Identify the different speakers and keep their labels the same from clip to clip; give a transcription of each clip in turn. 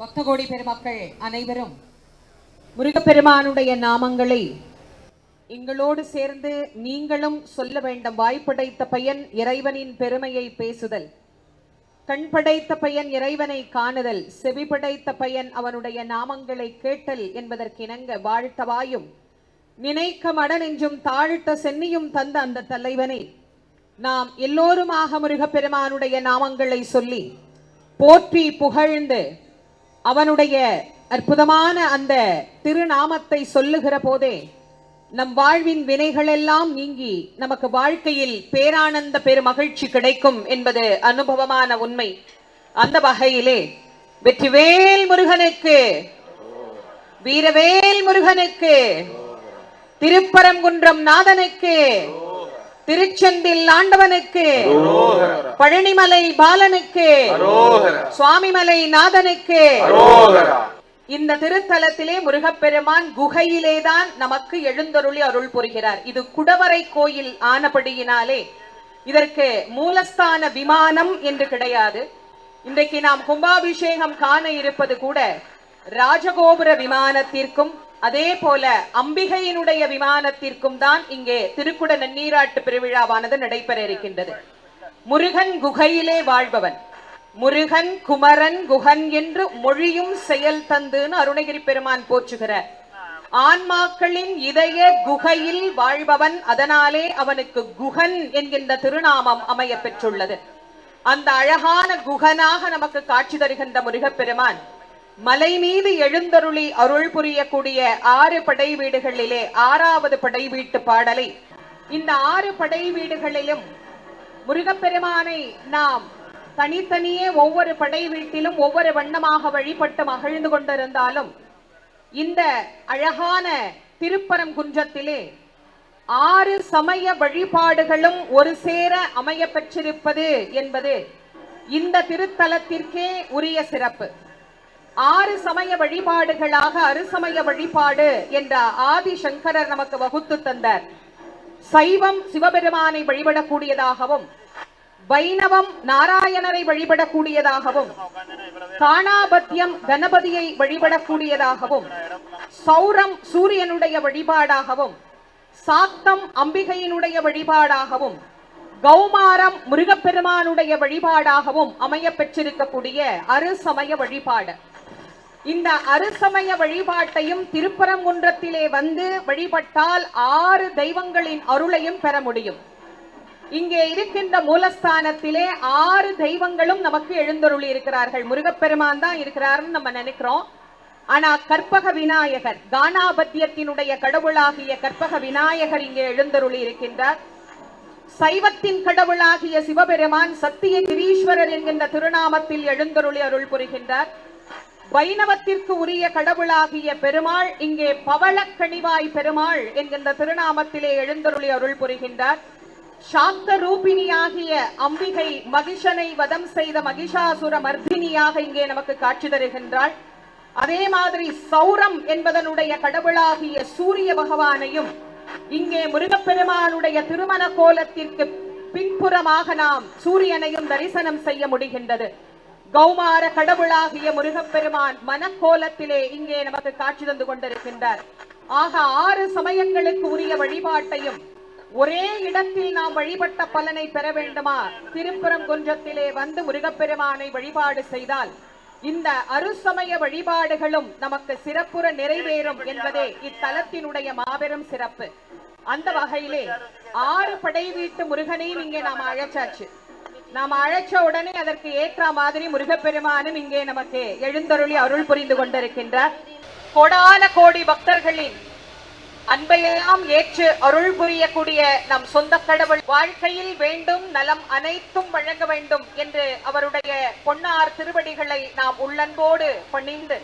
Speaker 1: பக்தகோடி பெருமக்கள் அனைவரும் முருகப்பெருமானுடைய நாமங்களை எங்களோடு சேர்ந்து நீங்களும் சொல்ல வேண்டும். வாய்ப்படைத்த பையன் இறைவனின் பெருமையை பேசுதல். கண் படைத்த பையன் இறைவனை காணுதல். செவி படைத்த பையன் அவனுடைய நாமங்களை கேட்டல் என்பதற்கிணங்க வாழ்த்தவாயும் நினைக்க மடனெஞ்சும் தாழ்த்த சென்னியும் தந்த அந்த தலைவனை. நாம் எல்லோருமாக முருகப்பெருமானுடைய நாமங்களை சொல்லி போற்றி புகழ்ந்து அவனுடைய அற்புதமான அந்த திருநாமத்தை சொல்லுகிற போதே நம் வாழ்வின் வினைகளெல்லாம் நீங்கி நமக்கு வாழ்க்கையில் பேரானந்த பெரு மகிழ்ச்சி கிடைக்கும் என்பது அனுபவமான உண்மை. அந்த வகையிலே வெற்றிவேல் முருகனுக்கு வீரவேல் முருகனுக்கு திருப்பரங்குன்றம் நாதனுக்கு திருச்செந்தில் ஆண்டவனுக்கு பழனிமலை பாலனுக்கு சுவாமிமலை நாதனுக்கு. இந்த திருத்தலத்திலே முருகப்பெருமான் குகையிலேதான் நமக்கு எழுந்தருளி அருள் புரிகிறார். இது குடவரை கோயில் ஆனபடியினாலே இதற்கு மூலஸ்தான விமானம் என்று கிடையாது. இன்றைக்கு நாம் கும்பாபிஷேகம் காண இருப்பது கூட ராஜகோபுர விமானத்திற்கும் அதே போல அம்பிகையினுடைய விமானத்திற்கும் தான் இங்கே திருக்குட நன்னீராட்டு பெருவிழாவானது நடைபெற இருக்கின்றது. முருகன் குகையிலே வாழ்பவன். முருகன் குமரன் குகன் என்று மொழியும் செயல் தந்துன்னு அருணகிரி பெருமான் போற்றுகிறார் ஆன்மாக்களின் இதய குகையில் வாழ்பவன் அதனாலே அவனுக்கு குகன் என்கின்ற திருநாமம் அமைய பெற்றுள்ளது. அந்த அழகான குகனாக நமக்கு காட்சி தருகின்ற முருகப்பெருமான் மலை மீது எழுந்தருளி அருள் புரியக்கூடிய ஆறு படை வீடுகளிலே ஆறாவது படை வீட்டு பாடலை. இந்த ஆறு படை வீடுகளிலும் முருகப்பெருமானை நாம் தனித்தனியே ஒவ்வொரு படை வீட்டிலும் ஒவ்வொரு வண்ணமாக வழிபட்டு மகிழ்ந்து கொண்டிருந்தாலும் இந்த அழகான திருப்பரங்குன்றத்திலே ஆறு சமய வழிபாடுகளும் ஒரு சேர அமைய பெற்றிருப்பது என்பது இந்த திருத்தலத்திற்கே உரிய சிறப்பு. ஆறு சமய வழிபாடுகளாக அறுசமய வழிபாடு என்ற ஆதி சங்கரர் நமக்கு வகுத்து தந்தார். சைவம் சிவபெருமானை வழிபடக்கூடியதாகவும் வைணவம் நாராயணரை வழிபடக்கூடியதாகவும் காணாபத்தியம் கணபதியை வழிபடக்கூடியதாகவும் சௌரம் சூரியனுடைய வழிபாடாகவும் சாத்தம் அம்பிகையினுடைய வழிபாடாகவும் கௌமாரம் முருகப்பெருமானுடைய வழிபாடாகவும் அமைய பெற்றிருக்கக்கூடிய அருசமய வழிபாடு. இந்த அருசமய வழிபாட்டையும் திருப்பரங்குன்றத்திலே வந்து வழிபட்டால் ஆறு தெய்வங்களின் அருளையும் பெற முடியும். இங்கே இருக்கின்ற மூலஸ்தானத்திலே ஆறு தெய்வங்களும் நமக்கு எழுந்தருளி இருக்கிறார்கள். முருகப்பெருமான் தான் இருக்கிறாருன்னு நம்ம நினைக்கிறோம். ஆனா கற்பக விநாயகர் கானாபத்தியத்தினுடைய கடவுளாகிய கற்பக விநாயகர் இங்கே எழுந்தருளி இருக்கின்றார். சைவத்தின் கடவுளாகிய சிவபெருமான் சத்திய கிரீஸ்வரர் என்கின்ற திருநாமத்தில் எழுந்தருளி அருள் புரிகின்றார். வைணவத்திற்கு உரிய கடவுளாகிய பெருமாள் இங்கே பவளக்கணிவாய் பெருமாள் என்கின்ற திருநாமத்திலே எழுந்தருளி அருள் புரிகின்றார். சாந்த ரூபிணியாகிய அம்பிகை மகிஷனை வதம் செய்த மகிஷாசுர மர்தினியாக இங்கே நமக்கு காட்சி தருகின்றாள். அதே மாதிரி சௌரம் என்பதனுடைய கடவுளாகிய சூரிய பகவானையும் இங்கே முருகப்பெருமானுடைய திருமண கோலத்திற்கு பின்புறமாக நாம் சூரியனையும் தரிசனம் செய்ய முடிகின்றது. கௌமார கடவுளாகிய முருகப்பெருமான் மனக்கோலத்திலே இங்கே நமக்கு காட்சி தந்து கொண்டிருக்கின்றார். ஆக ஆறு சமயங்களுக்கு உரிய வழிபாட்டையும் ஒரே இடத்தில் நாம் வழிபட்ட பலனை பெற வேண்டுமா? திருப்பரங்குன்றத்திலே வந்து முருகப்பெருமானை வழிபாடு செய்தால் இந்த அருசமய வழிபாடுகளும் நமக்கு சிறப்புற நிறைவேறும் என்பதே இத்தலத்தினுடைய மாபெரும் சிறப்பு. அந்த வகையிலே ஆறு படை வீட்டு முருகனையும் இங்கே நாம் அழைச்சாச்சு. நாம் அழைச்ச உடனே அதற்கு ஏற்ற மாதிரி முருகப்பெருமானும் இங்கே நமக்கு எழுந்தருளி அருள் புரிந்து கொண்டிருக்கின்றார். கோடான கோடி பக்தர்களின் அன்பையெல்லாம் ஏற்று அருள் புரியக்கூடிய நம் சொந்த கடவுள் வாழ்க்கையில் வேண்டும் நலம் அனைத்தும் வழங்க வேண்டும் என்று அவருடைய பொன்னார் திருவடிகளை நாம் உள்ளன்போடு பணிந்து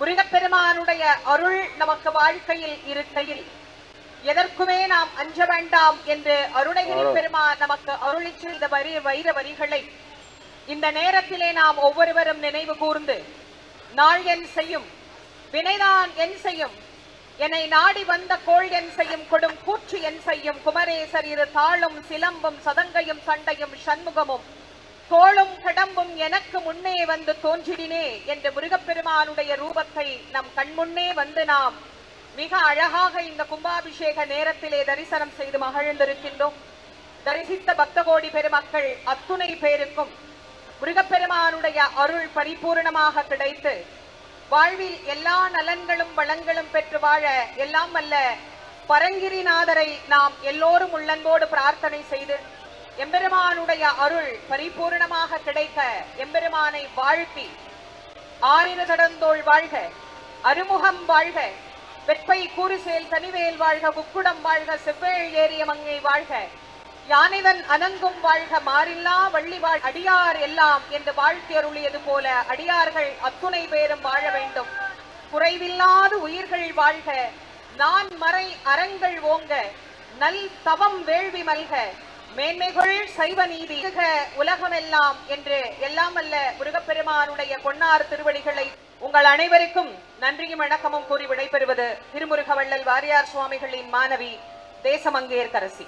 Speaker 1: முருகப்பெருமானுடைய அருள் நமக்கு வாழ்க்கையில் இருக்கையில் எதற்குமே நாம் அஞ்ச வேண்டாம் என்று அருணகிரி பெருமான் நமக்கு அருளி செய்த வரி வைர வரிகளை இந்த நேரத்திலே நாம் ஒவ்வொருவரும் நினைவு கூர்ந்து நாள் என் செய்யும் வினைதான் என் செய்யும் என்னை நாடி வந்த கோள் என் செய்யும் கொடும் கூற்று என் செய்யும் குமரேசர் இரு தாளும் சிலம்பும் சதங்கையும் சண்டையும் சண்முகமும் தோளும் கடம்பும் எனக்கு முன்னே வந்து தோன்றிடினே என்ற முருகப்பெருமானுடைய ரூபத்தை நம் கண்முன்னே வந்து நாம் மிக அழகாக இந்த கும்பாபிஷேக நேரத்திலே தரிசனம் செய்து மகிழ்ந்திருக்கின்றோம். தரிசித்த பக்த கோடி பெருமக்கள் அத்துணை பேருக்கும் முருகப்பெருமானுடைய அருள் பரிபூரணமாக கிடைத்து வாழ்வில் எல்லா நலன்களும் வளங்களும் பெற்று வாழ எல்லாம் அல்ல பரங்கிரிநாதரை நாம் எல்லோரும் உள்ளன்போடு பிரார்த்தனை செய்து எம்பெருமானுடைய அருள் பரிபூரணமாக கிடைக்க எம்பெருமானை வாழ்த்தி ஆறிரு தடந்தோள் வாழ்க அருமுகம் வாழ்க. வெப்பை கூறுசேல் தனிவேல் வாழ்க குக்குடம் வாழ்க செவ்வேள் ஏறிய மங்கை வாழ்க. யானைவன் அனங்கும் வாழ்க மாறில்லா வள்ளி வாழ் அடியார் எல்லாம் என்று வாழ்த்தி அருளியது போல அடியார்கள் அத்துணை பேரும் வாழ வேண்டும். குறைவில்லாது உயிர்கள் வாழ்க நான் மறை அறங்கள் ஓங்க நல் தவம் வேள்வி மல்க மேன்மைகள் சைவ நீதி உலகமெல்லாம் என்று எல்லாம் அல்ல முருகப்பெருமானுடைய பொன்னார் திருவடிகளை உங்கள் அனைவருக்கும் நன்றியும் வணக்கமும் கூறி விடைபெறுவது திருமுருகவள்ளல் வாரியார் சுவாமிகளின் மாணவி தேசமங்கேற்கரசி.